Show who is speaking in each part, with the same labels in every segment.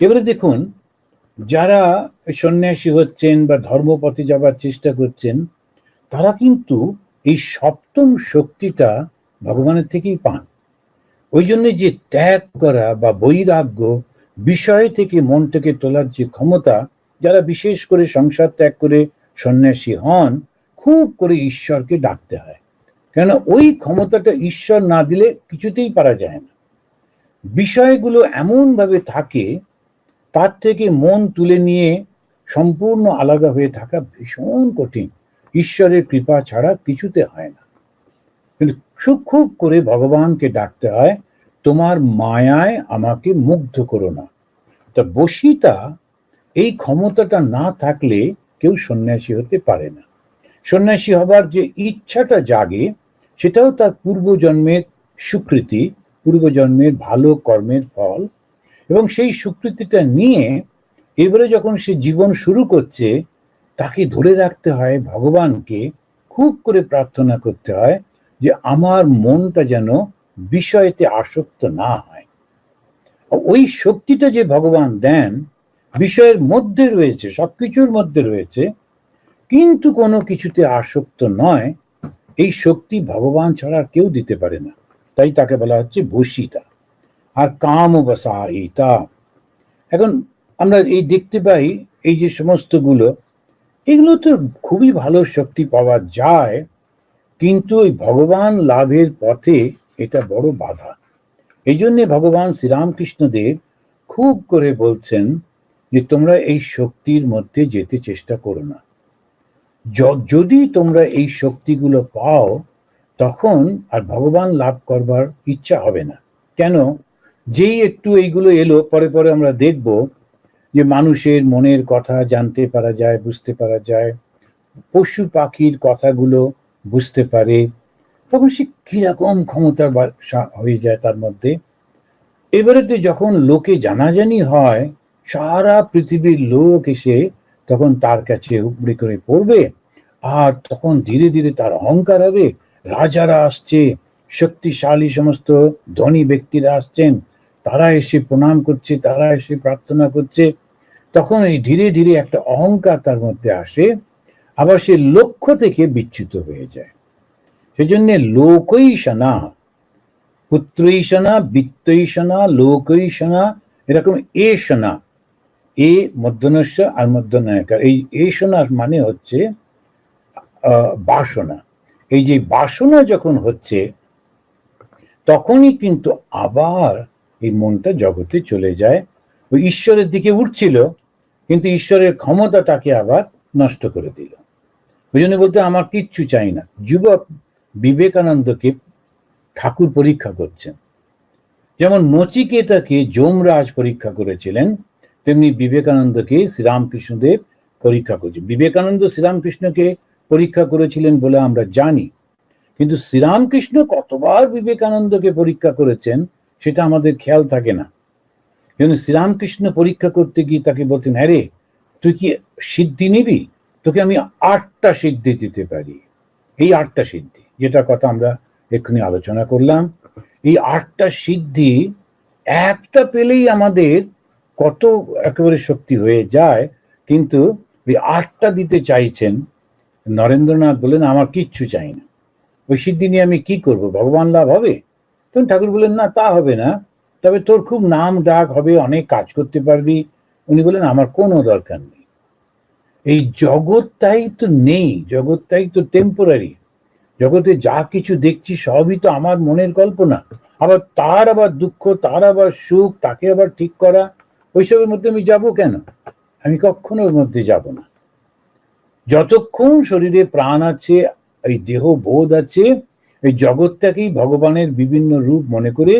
Speaker 1: এবারে দেখুন, যারা সন্ন্যাসী হচ্ছেন বা ধর্মপথে যাবার চেষ্টা করছেন, তারা কিন্তু এই সপ্তম শক্তিটা ভগবানের থেকেই পান। ওই জন্য যে ত্যাগ করা বা বৈরাগ্য বিষয় থেকে মনটাকে তোলার যে ক্ষমতা, যারা বিশেষ করে সংসার ত্যাগ করে সন্ন্যাসী হন, খুব করে ঈশ্বরকে ডাকতে হয়। কেন ওই ক্ষমতাটা ঈশ্বর না দিলে কিছুতেই পারা যায় না। বিষয়গুলো এমনভাবে থাকে তার থেকে মন তুলে নিয়ে সম্পূর্ণ আলাদা হয়ে থাকা ভীষণ কঠিন। ঈশ্বরের কৃপা ছাড়া কিছুতে হয় না। কিন্তু খুব খুব করে ভগবানকে ডাকতে হয়, তোমার মায়ায় আমাকে মুগ্ধ করো না। তা বসিতা এই ক্ষমতাটা না থাকলে কেউ সন্ন্যাসী হতে পারে না। সন্ন্যাসী হবার যে ইচ্ছাটা জাগে, সেটাও তার পূর্বজন্মের স্বীকৃতি পূর্বজন্মের ভালো কর্মের ফল এবং সেই স্বীকৃতিটা নিয়ে এবারে যখন সে জীবন শুরু করছে, তাকে ধরে রাখতে হয় ভগবানকে, খুব করে প্রার্থনা করতে হয় যে আমার মনটা যেন বিষয়তে আসক্ত না হয়। ওই শক্তিটা যে ভগবান দেন, বিষয়ের মধ্যে রয়েছে, সবকিছুর মধ্যে রয়েছে, কিন্তু কোনো কিছুতে আসক্ত নয়, এই শক্তি ভগবান ছাড়া কেউ দিতে পারে না। তাই তাকে বলা হচ্ছে বসিতা আর কাম বসাহিতা এখন আমরা এই দেখতে পাই, এই যে সমস্তগুলো, এগুলো তো খুবই ভালো শক্তি পাওয়া যায়, কিন্তু ওই ভগবান লাভের পথে এটা বড় বাধা। এই জন্যে ভগবান শ্রীরামকৃষ্ণদেব খুব করে বলছেন যে, তোমরা এই শক্তির মধ্যে যেতে চেষ্টা করো না। যদি তোমরা এই শক্তিগুলো পাও, তখন আর ভগবান লাভ করবার ইচ্ছা হবে না। কেন? যেই একটু এইগুলো এলো, পরে পরে আমরা দেখব যে মানুষের মনের কথা জানতে পারা যায়, বুঝতে পারা যায়। পশু পাখির কথাগুলো বুঝতে পারে। তখন সে কীরকম ক্ষমতা হয়ে যায় তার মধ্যে। এবারেতে যখন লোকে জানাজানি হয়, সারা পৃথিবীর লোক এসে তখন তার কাছে উপড়ে করে পড়বে। আর তখন ধীরে ধীরে তার অহংকার হবে। রাজারা আসছে, শক্তিশালী সমস্ত ধনী ব্যক্তিরা আসছেন। তারা এসে প্রণাম করছে, তারা এসে প্রার্থনা করছে। তখন এই ধীরে ধীরে একটা অহংকার তার মধ্যে আসে, আবার সে লক্ষ্য থেকে বিচ্যুত হয়ে যায়। সেজন্য লোকৈষণা পুত্রৈষণা বিত্তৈষণা লোকৈষণা এরকম এষণা এ মধ্যনস্য আর মধ্যনায়কার এই এষণার মানে হচ্ছে বাসনা। এই যে বাসনা যখন হচ্ছে, তখনই কিন্তু আবার এই মনটা জগতে চলে যায়। ওই ঈশ্বরের দিকে উঠছিল, কিন্তু ঈশ্বরের ক্ষমতা তাকে আবার নষ্ট করে দিল। ওই জন্য বলতে আমার কিচ্ছু চাই না। যুবক বিবেকানন্দকে ঠাকুর পরীক্ষা করছেন। যেমন নচিকেতাকে যমরাজ পরীক্ষা করেছিলেন, তেমনি বিবেকানন্দকে শ্রীরামকৃষ্ণদেব পরীক্ষা করছে বিবেকানন্দ শ্রীরামকৃষ্ণকে পরীক্ষা করেছিলেন বলে আমরা জানি। কিন্তু শ্রীরামকৃষ্ণ কতবার বিবেকানন্দকে পরীক্ষা করেছেন সেটা আমাদের খেয়াল থাকে না। কিন্তু শ্রীরামকৃষ্ণ পরীক্ষা করতে গিয়ে তাকে বলতেন হ্যাঁ রে, তুই কি সিদ্ধি নিবি? তোকে আমি আটটা সিদ্ধি দিতে পারি। এই আটটা সিদ্ধি, যেটা কথা আমরা এক্ষুনি আলোচনা করলাম। এই আটটা সিদ্ধি একটা পেলেই আমাদের কত একেবারে শক্তি হয়ে যায়, কিন্তু ওই আটটা দিতে চাইছেন, নরেন্দ্রনাথ বলেন, আমার কিচ্ছু চাই না। ওই সিদ্ধি নিয়ে আমি কি করব? ভগবান লাভ হবে? তখন ঠাকুর বললেন, না, তা হবে না। তবে তোর খুব নাম ডাক হবে, অনেক কাজ করতে পারবি। উনি বলেন আমার কোনো দরকার নেই। এই জগৎটাই তো নেই জগৎটাই তো টেম্পোরারি জগতে যা কিছু দেখছি সবই তো আমার মনের কল্পনা। আবার তার আবার দুঃখ, তার আবার সুখ, তাকে আবার ঠিক করা। ওইসবের মধ্যে আমি যাব কেন? আমি কখনো ওর মধ্যে যাব না। যতক্ষণ শরীরে প্রাণ আছে, এই দেহ বোধ আছে এই জগৎটাকেই ভগবানের বিভিন্ন রূপ মনে করে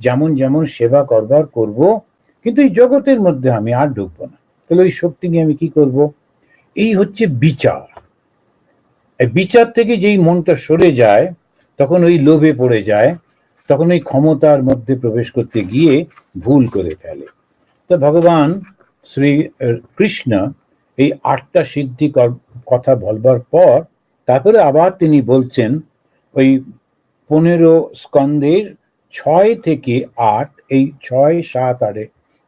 Speaker 1: যেমন যেমন সেবা করবার করব, কিন্তু এই জগতের মধ্যে আমি আর ঢুকবো না। তাহলে ওই শক্তি নিয়ে আমি কি করব? এই হচ্ছে বিচার। বিচার থেকে যেই মনটা সরে যায়, তখন ওই লোভে পড়ে যায়, তখন ওই ক্ষমতার মধ্যে প্রবেশ করতে গিয়ে ভুল করে ফেলে। তো ভগবান শ্রী কৃষ্ণ এই আটটা সিদ্ধি কথা বলবার পর তারপরে আবার তিনি বলছেন ওই পনেরো স্কন্দের ছয় থেকে আট, এই ছয়, সাত, আটে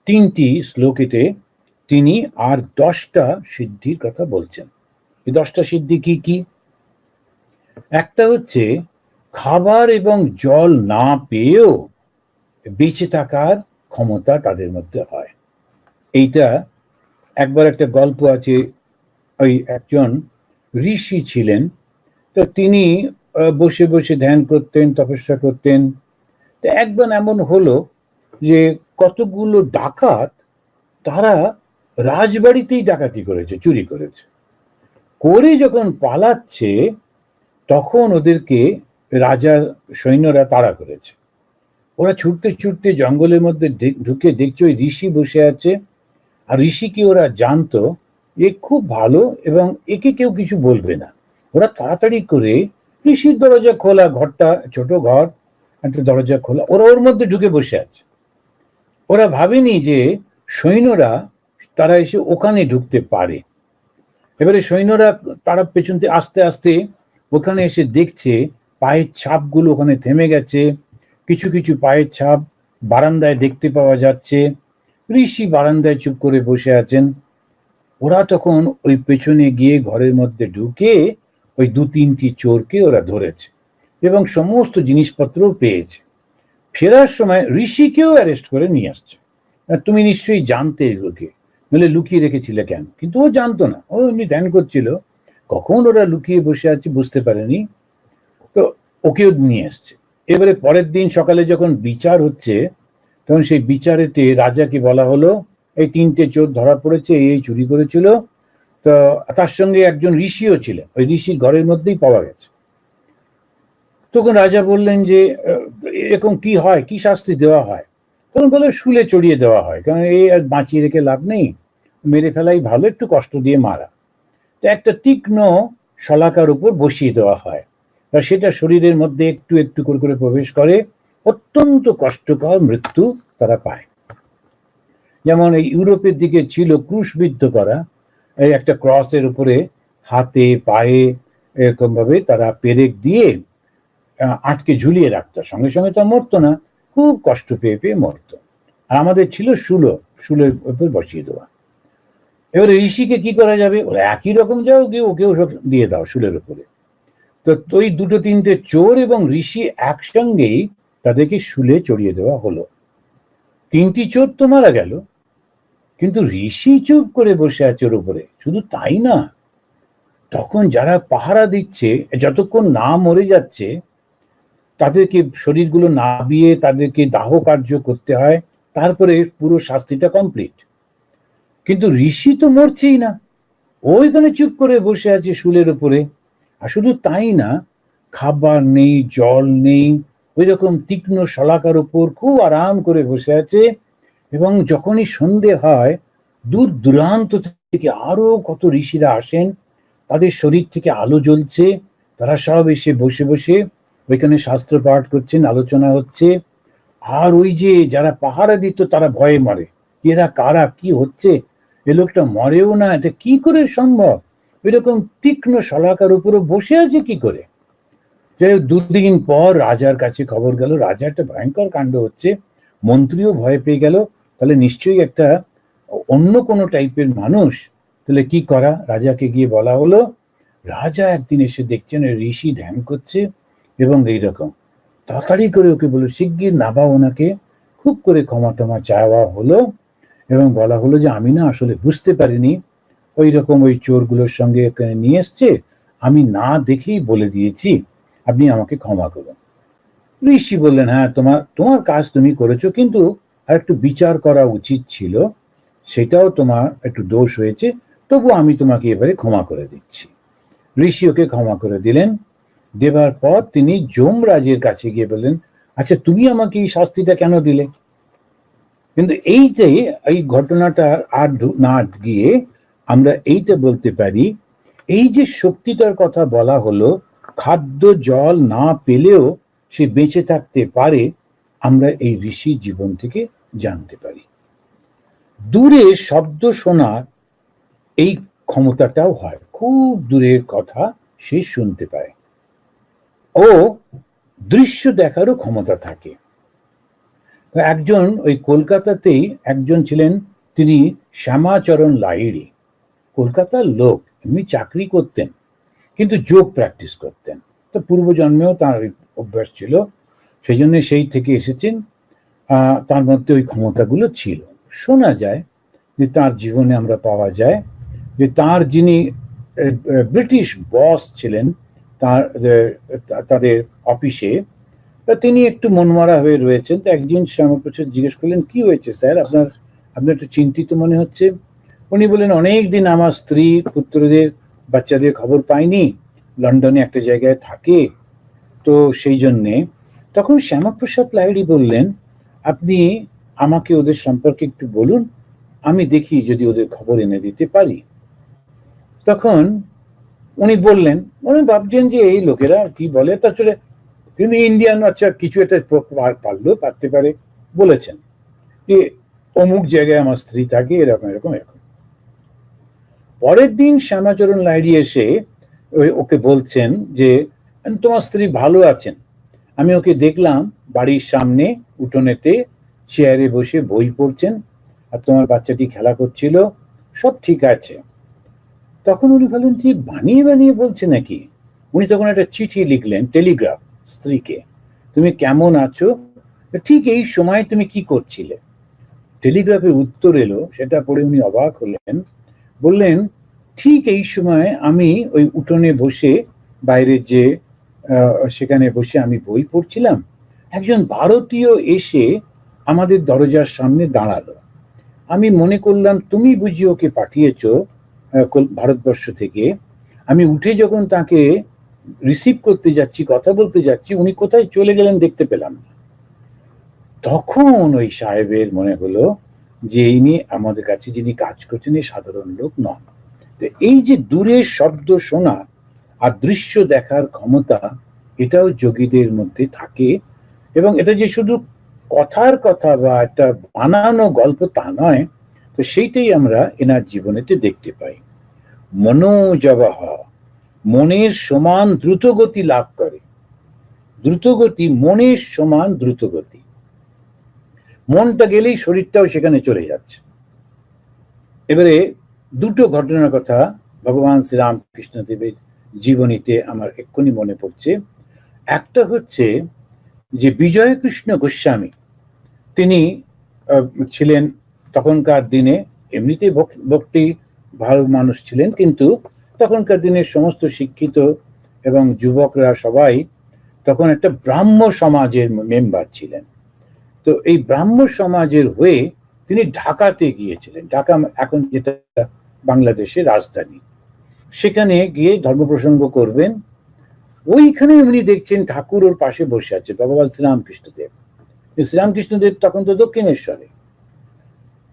Speaker 1: তিনটি শ্লোকেতে তিনি আর দশটা সিদ্ধির কথা বলছেন। এই দশটা সিদ্ধি কি কি? একটা হচ্ছে, খাবার এবং জল না পেয়েও বেঁচে থাকার ক্ষমতা তাদের মধ্যে হয়। এইটা একবার একটা গল্প আছে, ওই একজন ঋষি ছিলেন, তো তিনি বসে বসে ধ্যান করতেন, তপস্যা করতেন। তো একবার এমন হলো যে কতগুলো ডাকাত তারা রাজবাড়িতেই ডাকাতি করেছে, চুরি করেছে। করে যখন পালাচ্ছে, তখন ওদেরকে রাজা, সৈন্যরা তাড়া করেছে। ওরা ছুটতে ছুটতে জঙ্গলের মধ্যে ঢুকে দেখছে ওই ঋষি বসে আছে। আর ঋষিকে ওরা জানতো এ খুব ভালো এবং একে কেউ কিছু বলবে না। ওরা তাড়াতাড়ি করে ঋষির দরজা খোলা ঘরটা, ছোট ঘর, একটা দরজা খোলা, ওরা ওর মধ্যে ঢুকে বসে আছে। ওরা ভাবেনি যে সৈন্যরা, তারা এসে ওখানে ঢুকতে পারে। এবারে সৈন্যরা তারা পেছন থেকে আস্তে আস্তে ওখানে এসে দেখছে পায়ের ছাপগুলো ওখানে থেমে গেছে। কিছু কিছু পায়ের ছাপ বারান্দায় দেখতে পাওয়া যাচ্ছে। ঋষি বারান্দায় চুপ করে বসে আছেন। ওরা তখন ওই পেছনে গিয়ে ঘরের মধ্যে ঢুকে ওই দু তিনটি চোরকে ওরা ধরেছে এবং সমস্ত জিনিসপত্রও পেয়েছে। ফেরার সময় ঋষিকেও অ্যারেস্ট করে নিয়ে আসছে। তুমি নিশ্চয়ই জানতে এগুলোকে নইলে লুকিয়ে রেখেছিলে কেন? কিন্তু ও জানতো না, ও এমনি ধ্যান করছিল। কখন ওরা লুকিয়ে বসে আছে বুঝতে পারেনি। তো ওকেও নিয়ে আসছে। এবারে পরের দিন সকালে যখন বিচার হচ্ছে, তখন সেই বিচারেতে রাজাকে বলা হলো, এই তিনটে চোর ধরা পড়েছে এই চুরি করেছিল। তো তার সঙ্গে একজন ঋষিও ছিলেন। ওই ঋষির ঘরের মধ্যেই পাওয়া গেছে। তখন রাজা বললেন যে এরকম কি হয়? কি শাস্তি দেওয়া হয়? তখন বলে, শুলে চড়িয়ে দেওয়া হয়। কারণ এই আর বাঁচিয়ে রেখে লাভ নেই। মেরে ফেলাই ভালো, একটু কষ্ট দিয়ে মারা। তো একটা তীক্ষ্ণ শলাকার উপর বসিয়ে দেওয়া হয়। আর সেটা শরীরের মধ্যে একটু একটু করে করে প্রবেশ করে। অত্যন্ত কষ্টকর মৃত্যু তারা পায়। যেমন এই ইউরোপের দিকে ছিল ক্রুশবিদ্ধ করা। এই একটা ক্রসের উপরে হাতে, পায়ে এরকম ভাবে তারা পেরেক দিয়ে আটকে ঝুলিয়ে রাখতো। সঙ্গে সঙ্গে তো মরতো না। খুব কষ্ট পেয়ে পেয়ে মরতো। আর আমাদের ছিল শুলো। শুলের উপর বসিয়ে দেওয়া। এবারে ঋষিকে কি করা যাবে? ওরা একই রকম যাও, গিয়ে ওকেও সব দিয়ে দাও শুলের উপরে। তো ওই দুটো তিনটে চোর এবং ঋষি একসঙ্গেই তাদেরকে শুলে চড়িয়ে দেওয়া হলো। তিনটি চোর তো মারা গেল। কিন্তু ঋষি চুপ করে বসে আছে ওর উপরে। শুধু তাই না, তখন যারা পাহারা দিচ্ছে, যতক্ষণ না মরে যাচ্ছে, তাদেরকে শরীরগুলো নাবিয়ে তাদেরকে দাহ কার্য করতে হয়, তারপরে পুরো শাস্তিটা কমপ্লিট কিন্তু ঋষি তো মরছেই না। ওইখানে চুপ করে বসে আছে শুলের উপরে। আর শুধু তাই না, খাবার নেই, জল নেই, ওই রকম তীক্ষ্ণ শলাকার উপর খুব আরাম করে বসে আছে। এবং যখনই সন্ধে হয়, দূর দূরান্ত থেকে আরও কত ঋষিরা আসেন, তাদের শরীর থেকে আলো জ্বলছে, তারা সব এসে বসে বসে ওইখানে শাস্ত্র পাঠ করছেন, আলোচনা হচ্ছে। আর ওই যে যারা পাহারা দিত তারা ভয়ে মরে। এরা কারা, কি হচ্ছে? এ লোকটা মরেও না, এটা কি করে সম্ভব? এরকম তীক্ষ্ণ শলাকার উপরে বসে আছে কি করে? যাই হোক, দুদিন পর রাজার কাছে খবর গেল। রাজা একটা ভয়ঙ্কর কাণ্ড হচ্ছে। মন্ত্রীও ভয় পেয়ে গেল। তাহলে নিশ্চয়ই একটা অন্য কোনো টাইপের মানুষ, তাহলে কি করা? রাজাকে গিয়ে বলা হলো, রাজা একদিন এসে দেখছেন ঋষি ধ্যান করছে এবং এইরকম। তাড়াতাড়ি করে ওকে বলো শিগগির নাবা ওনাকে। খুব করে ক্ষমা টমা চাওয়া হলো এবং বলা হলো যে, আমি না আসলে বুঝতে পারিনি। ওই রকম ওই চোরগুলোর সঙ্গে এখানে নিয়ে এসছে, আমি না দেখেই বলে দিয়েছি। আপনি আমাকে ক্ষমা করুন। ঋষি বললেন হ্যাঁ তোমার তোমার কাজ তুমি করেছ, কিন্তু আর একটু বিচার করা উচিত ছিল, সেটাও তোমার একটু দোষ হয়েছে, তবু আমি তোমাকে এবারে ক্ষমা করে দিচ্ছি। ঋষি ওকে ক্ষমা করে দিলেন, দেবার পর তিনি যমরাজের কাছে গিয়ে বললেন আচ্ছা তুমি আমাকে এই শাস্তিটা কেন দিলে? কিন্তু এইতে এই ঘটনাটা আর না গিয়ে আমরা এইটা বলতে পারি, এই যে শক্তিটার কথা বলা হলো, খাদ্য জল না পেলেও সে বেঁচে থাকতে পারে, আমরা এই ঋষি জীবন থেকে জানতে পারি। দূরে শব্দ শোনার এই ক্ষমতাটাও হয়। খুব দূরের কথা সে শুনতে পায়। ও দৃশ্য দেখারও ক্ষমতা থাকে। একজন ওই কলকাতাতেই একজন ছিলেন, তিনি শ্যামাচরণ লাহিড়ি। কলকাতার লোক, এমনি চাকরি করতেন, কিন্তু যোগ প্র্যাকটিস করতেন। তো পূর্বজন্মেও তার অভ্যাস ছিল, সেই জন্য সেই থেকে এসেছেন। তার মধ্যে ওই ক্ষমতাগুলো ছিল। শোনা যায় যে তার জীবনে আমরা পাওয়া যায় যে তার যিনি ব্রিটিশ বস ছিলেন, তার তাদের অফিসে তিনি একটু মনমারা হয়ে রয়েছেন। তো একদিন শ্যামাপ্রসাদ জিজ্ঞেস করলেন, কি হয়েছে স্যার? আপনার আপনার একটু চিন্তিত মনে হচ্ছে? উনি বললেন, অনেক দিন আমার স্ত্রী, পুত্রদের, বাচ্চাদের খবর পাইনি। লন্ডনে একটা জায়গায় থাকে। তো সেই জন্যে। তখন শ্যামাপ্রসাদ লাহিড়ি বললেন আপনি আমাকে ওদের সম্পর্কে একটু বলুন, আমি দেখি যদি ওদের খবর এনে দিতে পারি। তখন উনি বললেন, উনি ভাবছেন যে এই লোকেরা কি বলে? তাছাড়া কিন্তু ইন্ডিয়ান আচ্ছা কিছু একটা পারল, পারতে পারে বলেছেন। যে অমুক জায়গায় আমার স্ত্রী থাকে, এরকম এরকম এরকম। পরের দিন শ্যামাচরণ লাইড়ি এসে ওকে বলছেন যে, তোমার স্ত্রী ভালো আছেন। আমি ওকে দেখলাম বাড়ির সামনে উঠোনেতে চেয়ারে বসে বই পড়ছেন আর তোমার বাচ্চাটি খেলা করছিল, সব ঠিক আছে। তখন উনি বললেন যে বানিয়ে বানিয়ে বলছে নাকি? উনি তখন একটা চিঠি লিখলেন টেলিগ্রাফ স্ত্রীকে। তুমি কেমন আছো? ঠিক এই সময় তুমি কি করছিলে? টেলিগ্রাফের উত্তর এলো, সেটা পড়ে উনি অবাক হলেন। বললেন, ঠিক এই সময় আমি ওই উঠোনে বসে, বাইরে যে সেখানে বসে আমি বই পড়ছিলাম। একজন ভারতীয় এসে আমাদের দরজার সামনে দাঁড়াল। আমি মনে করলাম, তুমি বুঝি ওকে পাঠিয়েছো ভারতবর্ষ থেকে। আমি উঠে যখন তাকে রিসিভ করতে যাচ্ছি, কথা বলতে যাচ্ছি, উনি কোথায় চলে গেলেন দেখতে পেলাম না। তখন ওই সাহেবের মনে হলো যে, ইনি আমাদের কাছে যিনি কাজ করছেন এই সাধারণ লোক নন। তো এই যে দূরের শব্দ শোনা আর দৃশ্য দেখার ক্ষমতা, এটাও যোগীদের মধ্যে থাকে। এবং এটা যে শুধু কথার কথা বা একটা বানানো গল্প তা নয়, তো সেইটাই আমরা এনার জীবনেতে দেখতে পাই। মনোজবাহ, মনের সমান দ্রুতগতি লাভ করে। দ্রুতগতি, মনের সমান দ্রুতগতি। মনটা গেলেই শরীরটাও সেখানে চলে যাচ্ছে। এবারে দুটো ঘটনার কথা ভগবান শ্রীরামকৃষ্ণ দেবের জীবনীতে আমার এক্ষুনি মনে পড়ছে। একটা হচ্ছে যে বিজয়কৃষ্ণ গোস্বামী, তিনি ছিলেন তখনকার দিনে এমনিতেই ভক- ভক্তি ভালো মানুষ ছিলেন, কিন্তু তখনকার দিনের সমস্ত শিক্ষিত এবং যুবকরা সবাই তখন একটা ব্রাহ্ম সমাজের মেম্বার ছিলেন। তো এই ব্রাহ্ম সমাজের হয়ে তিনি ঢাকাতে গিয়েছিলেন, ঢাকা এখন যেটা বাংলাদেশের রাজধানী। সেখানে গিয়ে ধর্ম প্রসঙ্গ করবেন ওইখানে উনি দেখছেন ঠাকুর ওর পাশে বসে আছে, ভগবান শ্রীরামকৃষ্ণদেব। শ্রীরামকৃষ্ণদেব তখন তো দক্ষিণেশ্বরে।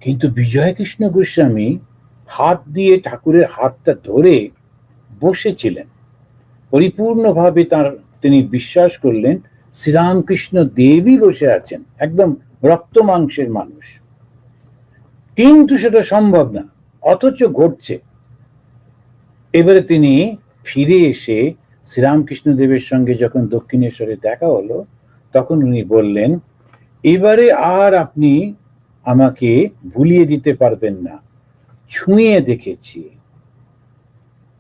Speaker 1: কিন্তু বিজয় কৃষ্ণ গোস্বামী হাত দিয়ে ঠাকুরের হাতটা ধরে বসেছিলেন। পরিপূর্ণভাবে তার তিনি বিশ্বাস করলেন, শ্রীরামকৃষ্ণ দেবী বসে আছেন, একদম রক্ত মাংসের মানুষ। কিন্তু সেটা সম্ভব না, অথচ ঘটছে। এবারে তিনি ফিরে এসে শ্রীরামকৃষ্ণ দেবের সঙ্গে যখন দক্ষিণেশ্বরে দেখা হলো, তখন উনি বললেন, এবারে আর আপনি আমাকে ভুলিয়ে দিতে পারবেন না, ছুঁয়ে দেখেছি।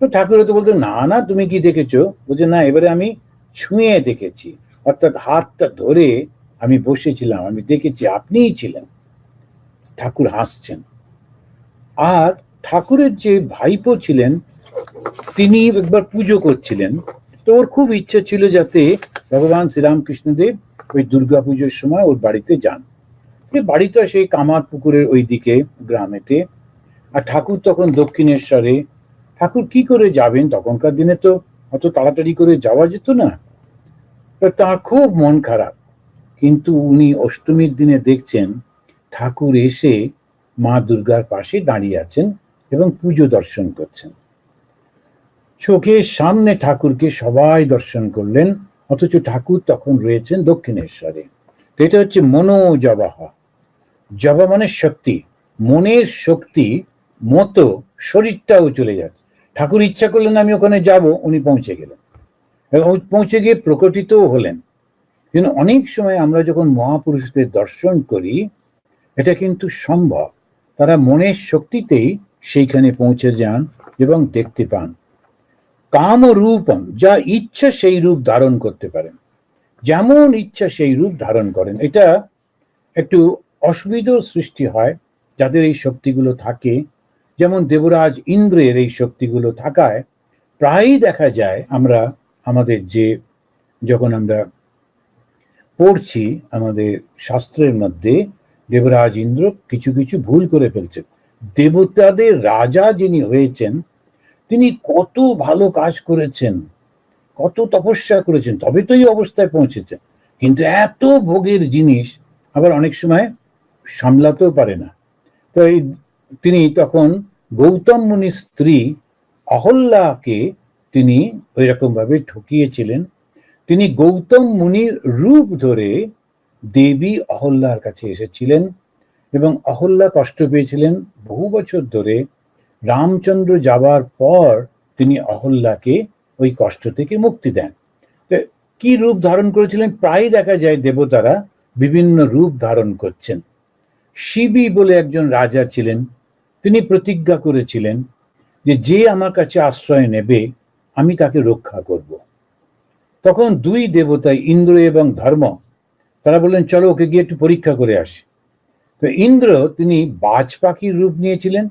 Speaker 1: ঠাকুর তো বলতো না না, তুমি কি দেখেছ? বলছে, না, এবারে আমি ছুঁয়ে দেখেছি, অর্থাৎ হাতটা ধরে আমি বসেছিলাম, আমি দেখেছি, আপনিই ছিলেন। ঠাকুর হাসছেন। আর ঠাকুরের যে ভাইপো ছিলেন তিনি একবার পুজো করছিলেন। তো ওর খুব ইচ্ছে ছিল যাতে ভগবান শ্রীরামকৃষ্ণদেব ওই দুর্গা পুজোর সময় ওর বাড়িতে যান। বাড়িটা সেই কামার পুকুরের ওই দিকে গ্রামেতে। আর ঠাকুর তখন দক্ষিণেশ্বরে। ঠাকুর কি করে যাবেন? তখনকার দিনে তো অত তাড়াতাড়ি করে যাওয়া যেত না। তার খুব মন খারাপ। কিন্তু উনি অষ্টমীর দিনে দেখছেন ঠাকুর এসে মা দুর্গার পাশে দাঁড়িয়ে আছেন এবং পুজো দর্শন করছেন। চোখের সামনে ঠাকুরকে সবাই দর্শন করলেন, অথচ ঠাকুর তখন রয়েছেন দক্ষিণেশ্বরে। তো এটা হচ্ছে মনোজবাহ। জবা মানে শক্তি, মনের শক্তি মতো শরীরটাও চলে যাচ্ছে। ঠাকুর ইচ্ছা করলেন আমি ওখানে যাব, উনি পৌঁছে গেলেন। এবং পৌঁছে গিয়ে প্রকটিতও হলেন। কিন্তু অনেক সময় আমরা যখন মহাপুরুষদের দর্শন করি, এটা কিন্তু সম্ভব। তারা মনের শক্তিতেই সেইখানে পৌঁছে যান এবং দেখতে পান। কাম রূপম যা ইচ্ছা সেই রূপ ধারণ করতে পারেন। যেমন ইচ্ছা সেই রূপ ধারণ করেন। এটা একটু অসুবিধার সৃষ্টি হয়, যাদের এই শক্তিগুলো থাকে। যেমন দেবরাজ ইন্দ্রের এই শক্তিগুলো থাকায় প্রায়ই দেখা যায় আমরা, আমাদের যে যখন আমরা পড়ছি আমাদের শাস্ত্রের মধ্যে, দেবরাজ ইন্দ্র কিছু কিছু ভুল করে ফেলছেন। দেবতাদের রাজা যিনি হয়েছেন তিনি কত ভালো কাজ করেছেন, কত তপস্যা করেছেন, তবে তো এই অবস্থায় পৌঁছেছেন। কিন্তু এত ভোগের জিনিস আবার অনেক সময় সামলাতেও পারে না। তো এই তিনি তখন গৌতম মুনির স্ত্রী অহল্যাকে তিনি ওই রকমভাবে ঠকিয়েছিলেন। তিনি গৌতম মুনির রূপ ধরে দেবী অহল্যার কাছে এসেছিলেন এবং অহল্যা কষ্ট পেয়েছিলেন বহু বছর ধরে। রামচন্দ্র যাবার পর তিনি অহল্যাকে ওই কষ্ট থেকে মুক্তি দেন। তো কি রূপ ধারণ করেছিলেন? প্রায় দেখা যায় দেবতারা বিভিন্ন রূপ ধারণ করছেন। শিবী বলে একজন রাজা ছিলেন। তিনি প্রতিজ্ঞা করেছিলেন যে যে আমার কাছে আশ্রয় নেবে, আমি তাকে রক্ষা করব। তখন দুই দেবতা, ইন্দ্র এবং ধর্ম, তারা বললেন, চলো ওকে গিয়ে একটু পরীক্ষা করে আসি। তো ইন্দ্র, তিনি বাজ পাখির রূপ নিয়েছিলেন।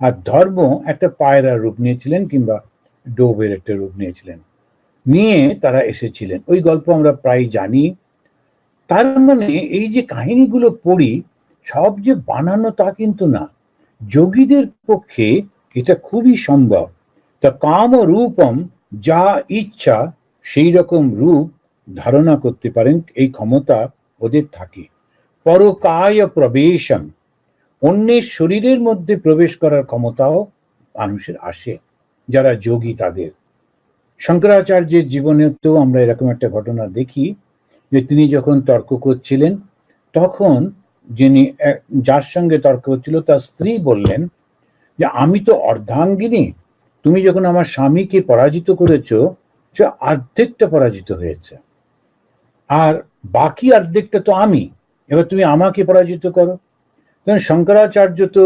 Speaker 1: আর ধর্ম একটা পায়রার রূপ নিয়েছিলেন কিংবা ডোবের একটা রূপ নিয়েছিলেন। নিয়ে তারা এসেছিলেন। ওই গল্প আমরা প্রায় জানি। তার মানে এই যে কাহিনীগুলো পড়ি, সব যে বানানো তা কিন্তু না। যোগীদের পক্ষে এটা খুবই সম্ভব। তা কাম রূপম যা ইচ্ছা, সেই রকম রূপ ধারণা করতে পারেন এই ক্ষমতা ওদের থাকে। পরকায় প্রবেশম। অন্যের শরীরের মধ্যে প্রবেশ করার ক্ষমতাও মানুষের আসে, যারা যোগী তাদের। শঙ্করাচার্যের জীবনেতেও আমরা এরকম একটা ঘটনা দেখি যে তিনি যখন তর্ক করছিলেন, তখন যিনি যার সঙ্গে তর্ক হচ্ছিল তার স্ত্রী বললেন যে, আমি তো অর্ধাঙ্গিনী, তুমি যখন আমার স্বামীকে পরাজিত করেছ, সে অর্ধেকটা পরাজিত হয়েছে। আর বাকি অর্ধেকটা তো আমি, এবার তুমি আমাকে পরাজিত করো। তখন শঙ্করাচার্য তো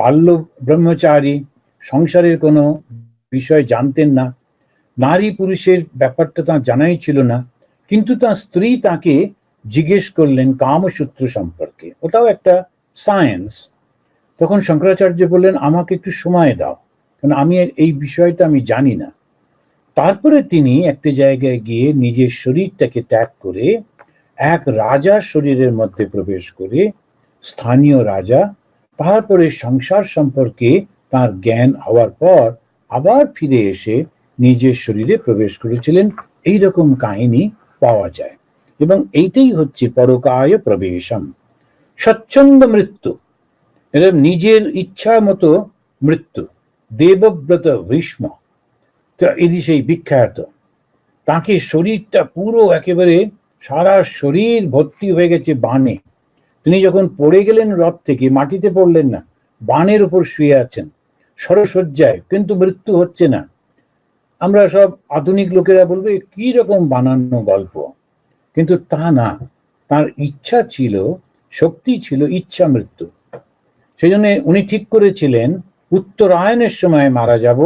Speaker 1: বাল্য ব্রহ্মচারী, সংসারের কোনো বিষয় জানতেন না। নারী পুরুষের ব্যাপারটা তার জানাই ছিল না, কিন্তু তার স্ত্রী তাকে জিজ্ঞেস করলেন কামসূত্র সম্পর্কে। ওটাও একটা সায়েন্স। তখন শঙ্করাচার্য বললেন, আমাকে একটু সময় দাও, কারণ আমি এই বিষয়টা আমি জানি না। তারপরে তিনি একটা জায়গায় গিয়ে নিজের শরীরটাকে ত্যাগ করে এক রাজার শরীরের মধ্যে প্রবেশ করে স্থানীয় রাজা তারপরে সংসার সম্পর্কে তার জ্ঞান হওয়ার পর আবার ফিরে এসে নিজের শরীরে প্রবেশ করেছিলেন। এই রকম কাহিনী পাওয়া যায় এবং এইটাই হচ্ছে পরকায় প্রবেশম। স্বচ্ছন্দ মৃত্যু এটা নিজের ইচ্ছা মতো মৃত্যু। দেবব্রত ভীষ্ম। এটি সেই বিখ্যাত। তাকে শরীরটা পুরো একেবারে সারা শরীর ভর্তি হয়ে গেছে বানে তিনি যখন পড়ে গেলেন রথ থেকে, মাটিতে পড়লেন না, বানের উপর শুয়ে আছেন। সরসজ্জায়, কিন্তু মৃত্যু হচ্ছে না। আমরা সব আধুনিক লোকেরা বলবে, কি রকম বানানো গল্প? কিন্তু তা না। তার ইচ্ছা ছিল, শক্তি ছিল ইচ্ছা মৃত্যু। সেই জন্য উনি ঠিক করেছিলেন, উত্তরায়ণের সময় মারা যাব,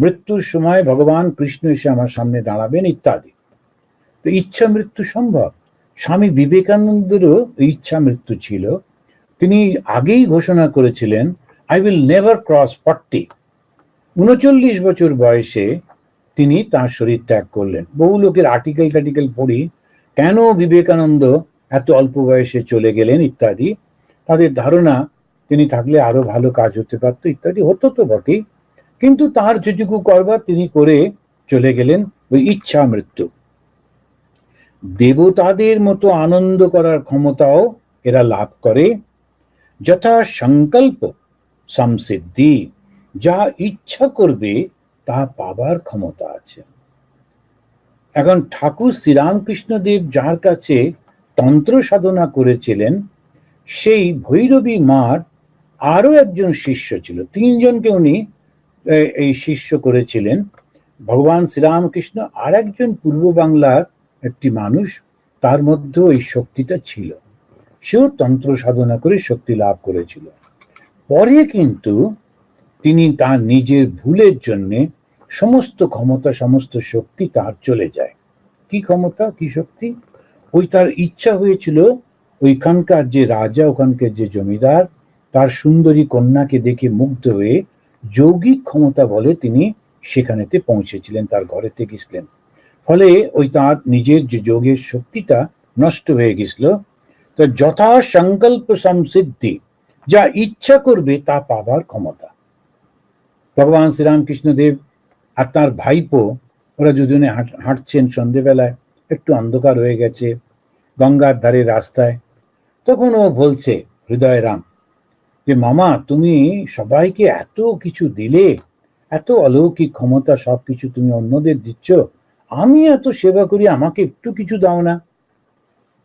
Speaker 1: মৃত্যুর সময় ভগবান কৃষ্ণ এসে আমার সামনে দাঁড়াবেন ইত্যাদি। তো ইচ্ছা মৃত্যু সম্ভব? স্বামী বিবেকানন্দেরও ইচ্ছা মৃত্যু ছিল। তিনি আগেই ঘোষণা করেছিলেন I will never cross forty উনচল্লিশ বছর বয়সে তিনি তার শরীর ত্যাগ করলেন। বহু লোকের আর্টিকেল টার্টিকেল পড়ি, কেন বিবেকানন্দ এত অল্প বয়সে চলে গেলেন? ইত্যাদি। তাদের ধারণা, তিনি থাকলে আরও ভালো কাজ হতে পারতো, ইত্যাদি। হতো তো বটেই। কিন্তু তার যেটুকু করবার তিনি করে চলে গেলেন, ওই ইচ্ছা মৃত্যু। দেবতাদের মতো আনন্দ করার ক্ষমতাও এরা লাভ করে। যথা সংকল্প সংসিদ্ধি যা ইচ্ছা করবে, তা পাবার ক্ষমতা আছে। এখন ঠাকুর শ্রীরামকৃষ্ণদেব যার কাছে তন্ত্র সাধনা করেছিলেন, সেই ভৈরবী মার আরও একজন শিষ্য ছিল। তিনজনকে উনি এই শিষ্য করেছিলেন। ভগবান শ্রীরামকৃষ্ণ আর একজন পূর্ব বাংলার একটি মানুষ, তার মধ্যেও এই শক্তিটা ছিল। সেও তন্ত্র সাধনা করে শক্তি লাভ করেছিল। পরে কিন্তু তিনি তার নিজের ভুলের জন্যে সমস্ত ক্ষমতা, সমস্ত শক্তি তার চলে যায়। কি ক্ষমতা? কি শক্তি? ওই তার ইচ্ছা হয়েছিল, ওইখানকার যে রাজা, ওখানকার যে জমিদার, তার সুন্দরী কন্যাকে দেখে মুগ্ধ হয়ে যৌগিক ক্ষমতা বলে তিনি সেখানেতে পৌঁছেছিলেন, তার ঘরেতে গেছিলেন ফলে ওই তার নিজের যে যোগের শক্তিটা নষ্ট হয়ে গেছিল তো যথা সংকল্প সংসিদ্ধি, যা ইচ্ছা করবে তা পাবার ক্ষমতা। ভগবান শ্রীরামকৃষ্ণদেব আর তার ভাইপো, ওরা দুজনে হাঁটছেন সন্ধেবেলায়, একটু অন্ধকার হয়ে গেছে, গঙ্গার ধারে রাস্তায়। তখন ও বলছে, হৃদয় রাম, যে মামা, তুমি সবাইকে এত কিছু দিলে, এত অলৌকিক ক্ষমতা সব কিছু তুমি অন্যদের দিচ্ছ আমি এত সেবা করি, আমাকে একটু কিছু দাও না।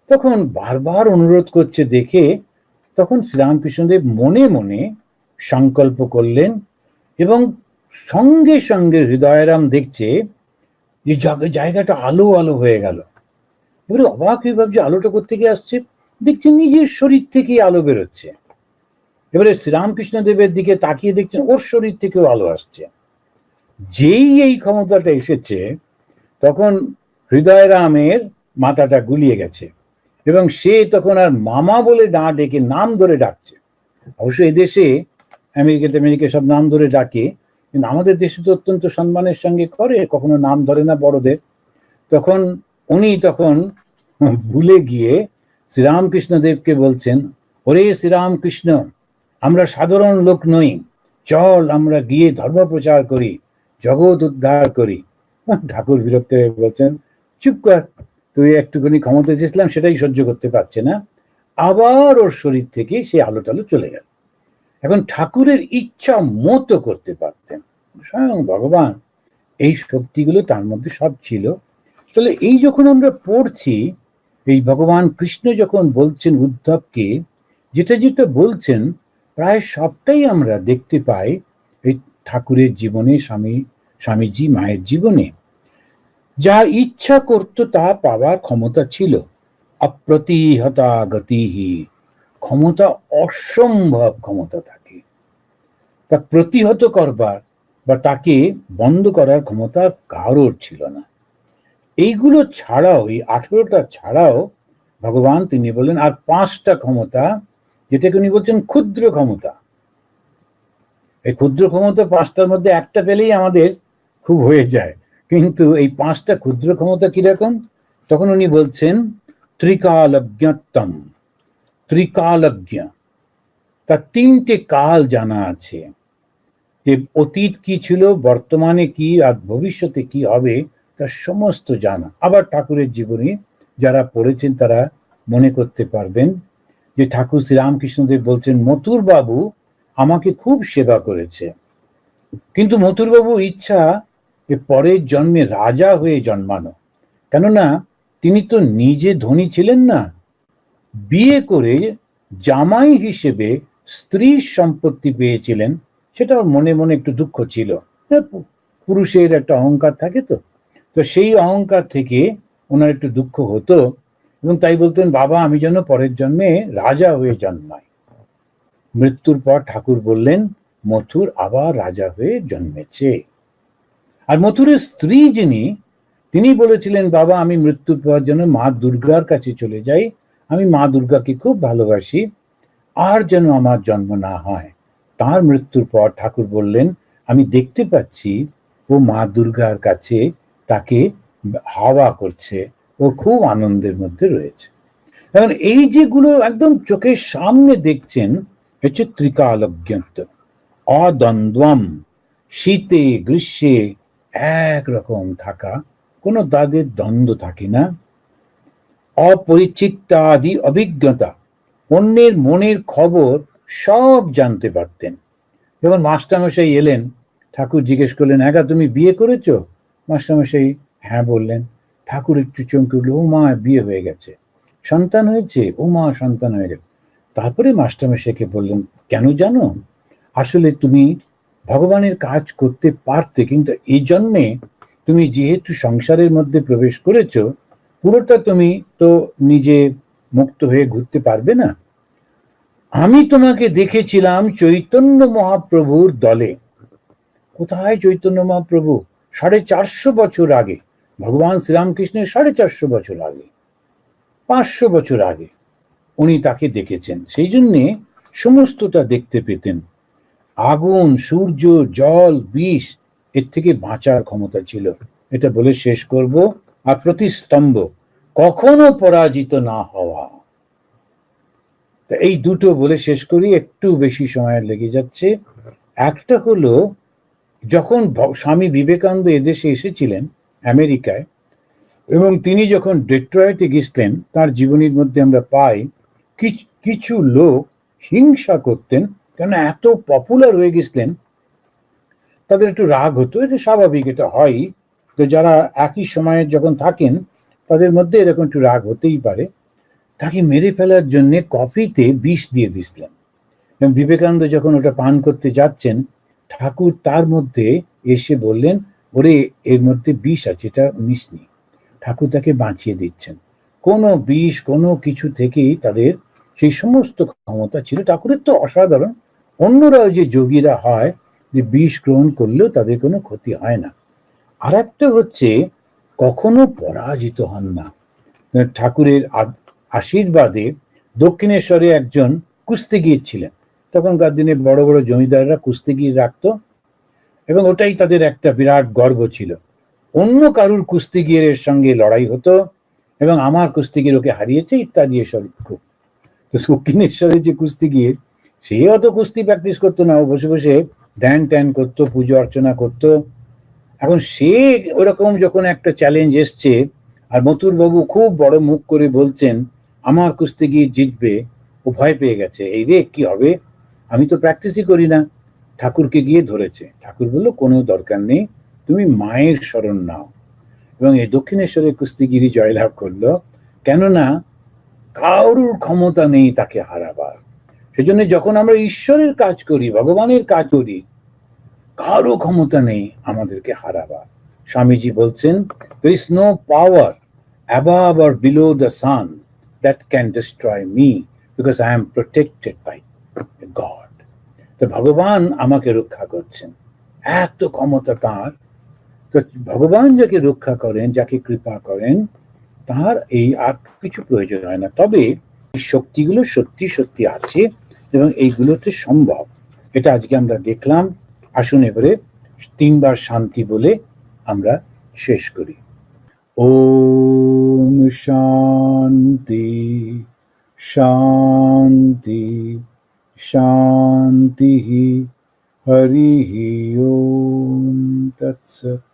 Speaker 1: তখন বারবার অনুরোধ করছে দেখে তখন শ্রীরামকৃষ্ণদেব মনে মনে সংকল্প করলেন এবং সঙ্গে সঙ্গে হৃদয়রাম দেখছে যে জায়গাটা আলো আলো হয়ে গেল। এবারে অবাক হয়ে ভাবছে, আলোটা কোথেকে আসছে? দেখছে নিজের শরীর থেকেই আলো বেরোচ্ছে। এবারে শ্রীরামকৃষ্ণ দেবের দিকে তাকিয়ে দেখছেন ওর শরীর থেকেও আলো আসছে। যেই এই ক্ষমতাটা এসেছে তখন হৃদয়রামের মাথাটা গুলিয়ে গেছে এবং সে তখন আর মামা বলে না ডেকে নাম ধরে ডাকছে। অবশ্য এদেশে আমেরিকাতে আমেরিকা সব নাম ধরে ডাকে, কিন্তু আমাদের দেশে তো অত্যন্ত সম্মানের সঙ্গে করে, কখনো নাম ধরে না বড়দের। তখন উনি তখন ভুলে গিয়ে শ্রীরামকৃষ্ণদেবকে বলছেন, ওরে শ্রীরামকৃষ্ণ, আমরা সাধারণ লোক নই, চল আমরা গিয়ে ধর্ম প্রচার করি, জগৎ উদ্ধার করি। ঠাকুর বিরক্ত হয়ে বলছেন, চুপ কর, তুই একটুখানি ক্ষমতা চেয়েছিলাম সেটাই সহ্য করতে পারছে না। আবার ওর শরীর থেকে সে আলো টালো চলে গেল। এখন ঠাকুরের ইচ্ছা মতো করতে পারতেন। স্বয়ং ভগবান, এই শক্তিগুলো তার মধ্যে সব ছিল। তাহলে এই যখন আমরা পড়ছি, এই ভগবান কৃষ্ণ যখন বলছেন উদ্ধবকে, যেটা যেটা বলছেন, প্রায় সবটাই আমরা দেখতে পাই, এই ঠাকুরের জীবনে স্বামী স্বামীজি মায়ের জীবনে। যা ইচ্ছা করত তা পাওয়ার ক্ষমতা ছিল। অপ্রতিহতা গতিহি ক্ষমতা অসম্ভব ক্ষমতা থাকে তা প্রতিহত করবার বা তাকে বন্ধ করার ক্ষমতা কারোর ছিল না। এইগুলো ছাড়াও, এই আঠেরোটা ছাড়াও ভগবান তিনি বলেন, আর পাঁচটা ক্ষমতা, যেটাকে উনি বলছেন ক্ষুদ্র ক্ষমতা। এই ক্ষুদ্র ক্ষমতা পাঁচটার মধ্যে একটা পেলেই আমাদের খুব হয়ে যায়। কিন্তু এই পাঁচটা ক্ষুদ্র ক্ষমতা কীরকম? তখন উনি বলছেন ত্রিকালজ্ঞতম ত্রিকালজ্ঞ। তার তিনটে কাল জানা আছে। যে অতীত কি ছিল, বর্তমানে কি, আর ভবিষ্যতে কি হবে, তার সমস্ত জানা। আবার ঠাকুরের জীবনী যারা পড়েছেন, তারা মনে করতে পারবেন যে ঠাকুর শ্রীরামকৃষ্ণদেব বলছেন মথুর বাবু আমাকে খুব সেবা করেছে। কিন্তু মথুরবাবুর ইচ্ছা যে পরের জন্মে রাজা হয়ে জন্মানো। কেননা তিনি তো নিজে ধনী ছিলেন না। বিয়ে করে জামাই হিসেবে স্ত্রীর সম্পত্তি পেয়েছিলেন সেটা মনে মনে একটু দুঃখ ছিল। হ্যাঁ, পুরুষের একটা অহংকার থাকে তো। তো সেই অহংকার থেকে ওনার একটু দুঃখ হতো এবং তাই বলতেন বাবা আমি যেন পরের জন্মে রাজা হয়ে জন্মাই। মৃত্যুর পর ঠাকুর বললেন মথুর আবার রাজা হয়ে জন্মেছে। আর মথুরের স্ত্রী যিনি, তিনি বলেছিলেন, বাবা, আমি মৃত্যুর পর যেন মা দুর্গার কাছে চলে যাই। আমি মা দুর্গাকে খুব ভালোবাসি। আর যেন আমার জন্ম না হয়। তার মৃত্যুর পর ঠাকুর বললেন, আমি দেখতে পাচ্ছি, ও মা দুর্গার কাছে তাকে হাওয়া করছে। ও খুব আনন্দের মধ্যে রয়েছে। এখন এই যেগুলো একদম চোখের সামনে দেখছেন হচ্ছে ত্রিকালজ্ঞত্ব অদ্বন্দ্বম, শীতে, গ্রীষ্মে একরকম থাকা, কোনো তাদের দ্বন্দ্ব থাকে না। অপরিচিত্তাদি অভিজ্ঞতা, অন্যের মনের খবর সব জানতে পারতেন। যখন মাস্টারমশাই এলেন, ঠাকুর জিজ্ঞেস করলেন, একা তুমি বিয়ে করেছ? মাস্টারমশাই হ্যাঁ বললেন ঠাকুর একটু চমকে উঠল ও মা বিয়ে হয়ে গেছে। সন্তান হয়েছে? ও মা সন্তান হয়ে গেছে। তারপরে মাস্টারমশাইকে বললেন, কেন জানো? আসলে তুমি ভগবানের কাজ করতে পারতে, কিন্তু এই জন্যে তুমি যেহেতু সংসারের মধ্যে প্রবেশ করেছ, পুরোটা তুমি তো নিজে মুক্ত হয়ে ঘুরতে পারবে না। আমি তোমাকে দেখেছিলাম চৈতন্য মহাপ্রভুর দলে। কোথায় চৈতন্য মহাপ্রভু? সাড়ে চারশো বছর আগে। ভগবান শ্রীরামকৃষ্ণের সাড়ে চারশো বছর আগে। পাঁচশো বছর আগে উনি তাকে দেখেছেন। সেই জন্যে সমস্তটা দেখতে পেতেন। আগুন, সূর্য, জল, বিষ এর থেকে বাঁচার ক্ষমতা ছিল। এটা বলে শেষ করব। আর প্রতিস্তম্ভ, কখনো পরাজিত না হওয়া। তা এই দুটো বলে শেষ করি, একটু বেশি সময় লেগে যাচ্ছে। একটা হলো, যখন স্বামী বিবেকানন্দ এদেশে এসেছিলেন আমেরিকায়, এবং তিনি যখন ডেট্রয়েটে গেছিলেন, তার জীবনীর মধ্যে আমরা পাই কিছু লোক হিংসা করতেন কেন এত পপুলার হয়ে গেছিলেন, তাদের একটু রাগ হতো, এটা স্বাভাবিক, এটা হয় তো যারা একই সময়ে যখন থাকেন, তাদের মধ্যে এরকম একটু রাগ হতেই পারে। তাকে মেরে ফেলার জন্য কফিতে বিষ দিয়ে দিছিলেন এবং বিবেকানন্দ যখন ওটা পান করতে যাচ্ছেন, ঠাকুর তার মধ্যে এসে বললেন, ওরে, এর মধ্যে বিষ আছে, এটা মিশনি ঠাকুর তাকে বাঁচিয়ে দিচ্ছেন। কোনো বিষ, কোনো কিছু থেকেই তাদের সেই সমস্ত ক্ষমতা ছিল। ঠাকুরের তো অসাধারণ অন্যরাও যে যোগীরা হয়, যে বিষ গ্রহণ করলেও তাদের কোনো ক্ষতি হয় না। আর একটা হচ্ছে, কখনো পরাজিত হন না। ঠাকুরের আশীর্বাদে দক্ষিণেশ্বরে একজন কুস্তিগীর ছিলেন। তখনকার দিনে বড় বড় জমিদাররা কুস্তিগীর রাখত এবং ওটাই তাদের একটা বিরাট গর্ব ছিল। অন্য কারুর কুস্তিগীরের সঙ্গে লড়াই হতো এবং আমার কুস্তিগীর ওকে হারিয়েছে ইত্যাদি এসব খুব। তো দক্ষিণেশ্বরের যে কুস্তিগীর সে অত কুস্তি প্র্যাকটিস করতো না, ও বসে বসে ধ্যান ট্যান করতো, পুজো অর্চনা করতো। এখন সে ওরকম যখন একটা চ্যালেঞ্জ এসছে, আর মথুর বাবু খুব বড় মুখ করে বলছেন, আমার কুস্তিগীর জিতবে, ও ভয় পেয়ে গেছে। এই রে, কি হবে? আমি তো প্র্যাকটিসই করি না। ঠাকুরকে গিয়ে ধরেছে। ঠাকুর বলল, কোনো দরকার নেই, তুমি মায়ের শরণ নাও। এবং এই দক্ষিণেশ্বরের কুস্তিগিরি জয়লাভ করল, কেননা কারুর ক্ষমতা নেই তাকে হারাবার। সেজন্য যখন আমরা ঈশ্বরের কাজ করি, ভগবানের কাজ করি, কারও ক্ষমতা নেই আমাদেরকে হারাবার। স্বামীজি বলছেন, there is no power above or below the sun that can destroy me because I am protected by God. তো ভগবান আমাকে রক্ষা করছেন। এত ক্ষমতা তার। তো ভগবান যাকে রক্ষা করেন, যাকে কৃপা করেন, তার এই আর কিছু প্রয়োজন হয় না। তবে শক্তিগুলো সত্যি সত্যি আছে। এবং এইগুলোতে সম্ভব। এটা আজকে আমরা দেখলাম। আসুন এবারে তিনবার শান্তি বলে আমরা শেষ করি। ওম শান্তি শান্তি শান্তি। হরি ওম তৎসৎ